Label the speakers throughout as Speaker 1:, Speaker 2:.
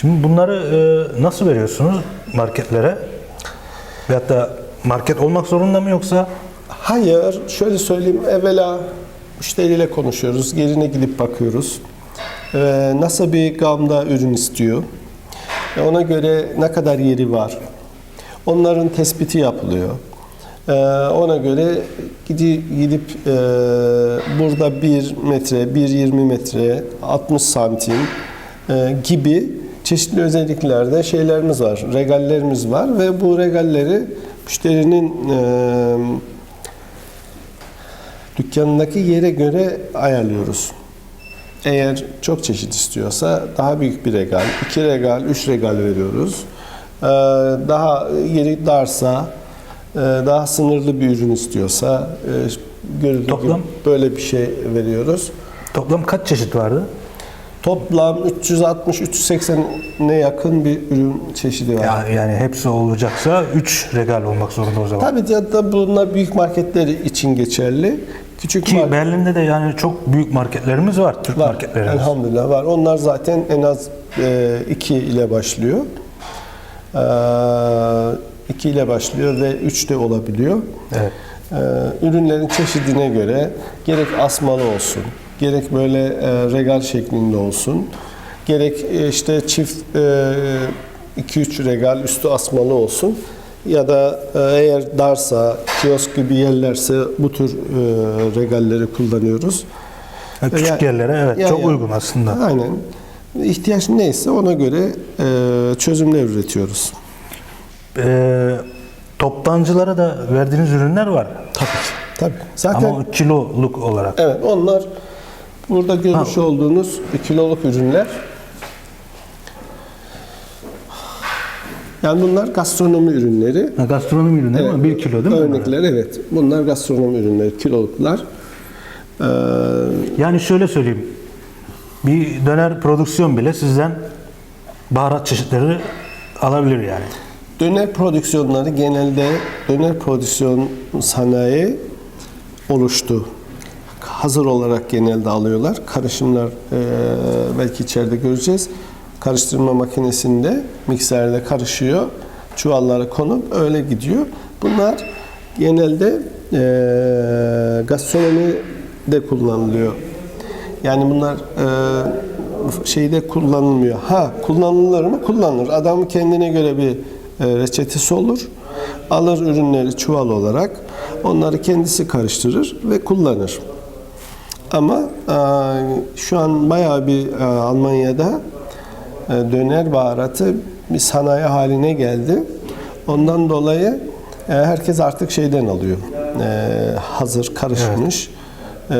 Speaker 1: Şimdi bunları e, nasıl veriyorsunuz marketlere? Veyahut da market olmak zorunda mı yoksa
Speaker 2: Hayır, şöyle söyleyeyim. Evvela müşteriyle konuşuyoruz. Yerine gidip bakıyoruz. Ee, nasıl bir gamda ürün istiyor? Ve ona göre ne kadar yeri var? Onların tespiti yapılıyor. Ee, ona göre gidip, gidip e, burada 1 metre, 1.20 metre, 60 santim e, gibi çeşitli özelliklerde şeylerimiz var, regallerimiz var ve bu regalleri müşterinin e, dükkanındaki yere göre ayarlıyoruz. Eğer çok çeşit istiyorsa daha büyük bir regal, iki regal, üç regal veriyoruz. Ee, Daha yeri darsa, e, daha sınırlı bir ürün istiyorsa e, görüldüğü
Speaker 1: Toplam?
Speaker 2: gibi böyle bir şey veriyoruz.
Speaker 1: toplam kaç çeşit vardı?
Speaker 2: Toplam 360-380'e yakın bir ürün çeşidi var.
Speaker 1: Ya, yani hepsi olacaksa 3 regal olmak zorunda o zaman.
Speaker 2: Tabii ya da bunlar büyük marketler için geçerli. Küçük
Speaker 1: Ki
Speaker 2: market-
Speaker 1: Berlin'de de yani çok büyük marketlerimiz var, Türk
Speaker 2: Var.
Speaker 1: marketlerimiz.
Speaker 2: Elhamdülillah var. Onlar zaten en az 2 ile başlıyor. 2 ile başlıyor ve 3 de olabiliyor.
Speaker 1: Evet.
Speaker 2: Ee, ürünlerin çeşidine göre gerek asmalı olsun, gerek böyle e, regal şeklinde olsun, gerek e, işte çift 2-3 regal üstü asmalı olsun ya da e, eğer darsa, kiosk gibi yerlerse bu tür e, regalleri kullanıyoruz.
Speaker 1: Küçük
Speaker 2: Ya-
Speaker 1: yerlere evet
Speaker 2: ya-
Speaker 1: çok
Speaker 2: ya.
Speaker 1: uygun aslında.
Speaker 2: Aynen. İhtiyaç neyse ona göre e, çözümler üretiyoruz.
Speaker 1: Ee, toptancılara da verdiğiniz ürünler var.
Speaker 2: Tabii ki. Tabii. Zaten
Speaker 1: Ama kiloluk olarak.
Speaker 2: evet onlar burada görmüş olduğunuz kiloluk ürünler. Yani bunlar gastronomi ürünleri.
Speaker 1: Ha, gastronomi ürünleri
Speaker 2: Evet,
Speaker 1: mi? 1 kilo değil mi? bunlar?
Speaker 2: Örnekler evet. Bunlar gastronomi ürünleri, kiloluklar. Ee,
Speaker 1: Yani şöyle söyleyeyim. Bir döner prodüksiyon bile sizden baharat çeşitleri alabilir yani.
Speaker 2: Döner prodüksiyonları genelde döner prodüksiyon sanayi oluştu. Hazır olarak genelde alıyorlar. Karışımlar e, belki içeride göreceğiz. Karıştırma makinesinde mikserde karışıyor. Çuvallara konup öyle gidiyor. Bunlar genelde e, gastronomide kullanılıyor. Yani bunlar e, şeyde kullanılmıyor. Ha kullanılır mı? Kullanılır. Adam kendine göre bir e, reçetesi olur. Alır ürünleri çuval olarak. Onları kendisi karıştırır ve kullanır. Ama e, şu an bayağı bir e, Almanya'da e, döner baharatı bir sanayi haline geldi. Ondan dolayı e, herkes artık şeyden alıyor. E, hazır karışmış. e,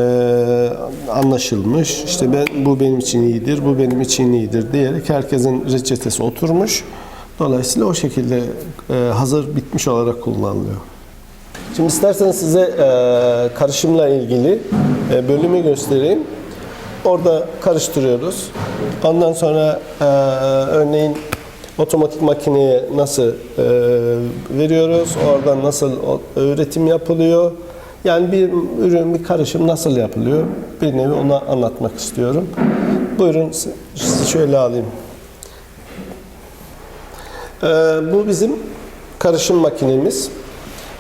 Speaker 2: anlaşılmış. İşte ben bu benim için iyidir, bu benim için iyidir diyerek herkesin reçetesi oturmuş. Dolayısıyla o şekilde e, hazır bitmiş olarak kullanılıyor. Şimdi isterseniz size e, karışımla ilgili bölümü göstereyim. Orada karıştırıyoruz. Ondan sonra e, örneğin otomatik makineye nasıl e, veriyoruz, oradan nasıl üretim yapılıyor. Yani bir ürün, bir karışım nasıl yapılıyor? Bir nevi ona anlatmak istiyorum. Buyurun sizi şöyle alayım. Ee, bu bizim karışım makinemiz.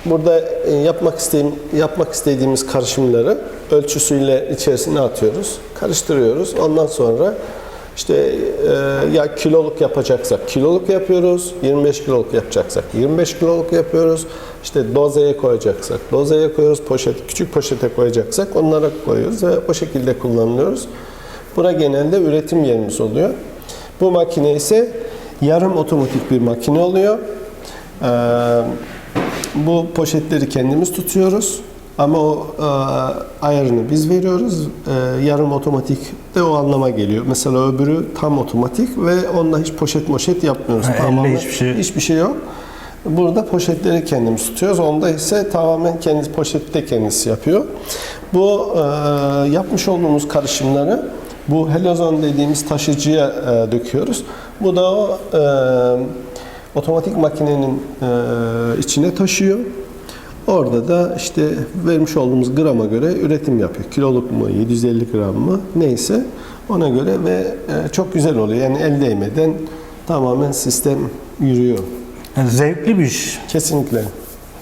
Speaker 2: Burada e, yapmak istediğim, yapmak istediğimiz karışımları ölçüsüyle içerisine atıyoruz, karıştırıyoruz. Ondan sonra işte e, ya kiloluk yapacaksak kiloluk yapıyoruz, 25 kiloluk yapacaksak 25 kiloluk yapıyoruz. İşte dozeye koyacaksak dozeye koyuyoruz, poşet küçük poşete koyacaksak onlara koyuyoruz ve o şekilde kullanıyoruz. Bura genelde üretim yerimiz oluyor. Bu makine ise yarım otomatik bir makine oluyor. Ee, bu poşetleri kendimiz tutuyoruz ama o e, ayarını biz veriyoruz. E, yarım otomatik de o anlama geliyor. Mesela öbürü tam otomatik ve onunla hiç poşet moşet yapmıyoruz.
Speaker 1: Ha,
Speaker 2: Tamamen
Speaker 1: hiçbir şey-
Speaker 2: hiçbir şey yok. Burada poşetleri kendimiz tutuyoruz. Onda ise tamamen kendisi poşeti de kendisi yapıyor. Bu e, yapmış olduğumuz karışımları bu helazon dediğimiz taşıcıya e, döküyoruz. Bu da o e, otomatik makinenin e, içine taşıyor. Orada da işte vermiş olduğumuz grama göre üretim yapıyor. Kiloluk mu, 750 gram mı neyse ona göre ve e, çok güzel oluyor. Yani el değmeden tamamen sistem yürüyor.
Speaker 1: Yani zevkli bir iş.
Speaker 2: Kesinlikle.
Speaker 1: Zevk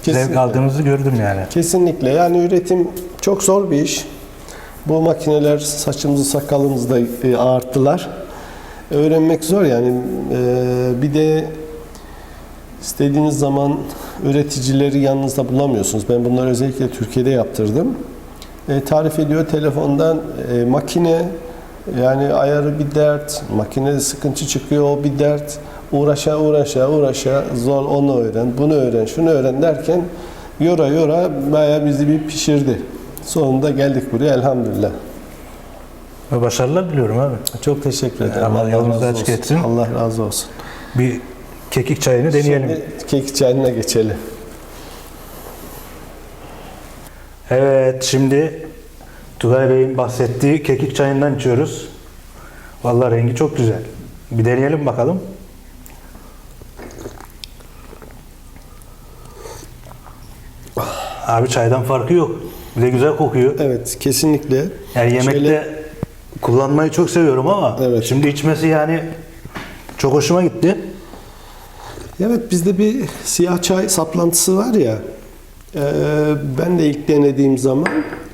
Speaker 2: Kesinlikle.
Speaker 1: aldığınızı gördüm yani.
Speaker 2: Kesinlikle. Yani üretim çok zor bir iş. Bu makineler saçımızı sakalımızı da e, ağarttılar. Öğrenmek zor yani. Ee, bir de istediğiniz zaman üreticileri yanınızda bulamıyorsunuz. Ben bunları özellikle Türkiye'de yaptırdım. E, tarif ediyor telefondan e, makine yani ayarı bir dert, makinede sıkıntı çıkıyor o bir dert. Uğraşa uğraşa uğraşa zor onu öğren, bunu öğren, şunu öğren derken yora yora bayağı bizi bir pişirdi. Sonunda geldik buraya elhamdülillah.
Speaker 1: Ve başarılar diliyorum abi.
Speaker 2: Çok teşekkür ederim.
Speaker 1: Allah yolunuzu
Speaker 2: razı
Speaker 1: açık etsin.
Speaker 2: Allah razı olsun.
Speaker 1: Bir kekik çayını deneyelim.
Speaker 2: Şimdi kekik çayına geçelim.
Speaker 1: Evet şimdi Tugay Bey'in bahsettiği kekik çayından içiyoruz. Vallahi rengi çok güzel. Bir deneyelim bakalım. Abi çaydan farkı yok. Bir de güzel kokuyor.
Speaker 2: Evet kesinlikle.
Speaker 1: Yani yemekte
Speaker 2: Şöyle-
Speaker 1: kullanmayı çok seviyorum ama
Speaker 2: Evet.
Speaker 1: şimdi içmesi yani çok hoşuma gitti.
Speaker 2: Evet bizde bir siyah çay saplantısı var ya. e, ben de ilk denediğim zaman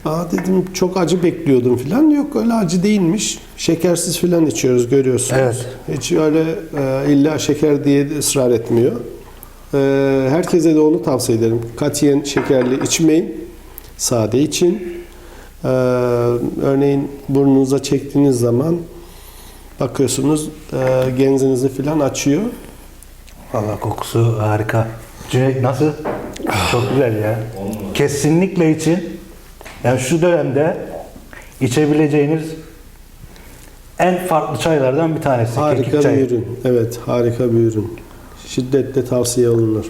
Speaker 2: Aa dedim çok acı bekliyordum falan. Yok öyle acı değilmiş. Şekersiz falan içiyoruz görüyorsunuz.
Speaker 1: Evet.
Speaker 2: Hiç öyle e, illa şeker diye ısrar etmiyor. E, herkese de onu tavsiye ederim. Katiyen şekerli içmeyin. Sade için. E, örneğin burnunuza çektiğiniz zaman bakıyorsunuz e, genzinizi falan açıyor.
Speaker 1: Vallahi kokusu harika. Cüneyt nasıl? Çok güzel ya. Kesinlikle için yani şu dönemde içebileceğiniz en farklı çaylardan bir tanesi.
Speaker 2: Harika bir
Speaker 1: çayı.
Speaker 2: ürün. Evet, harika bir ürün. Şiddetle tavsiye olunur.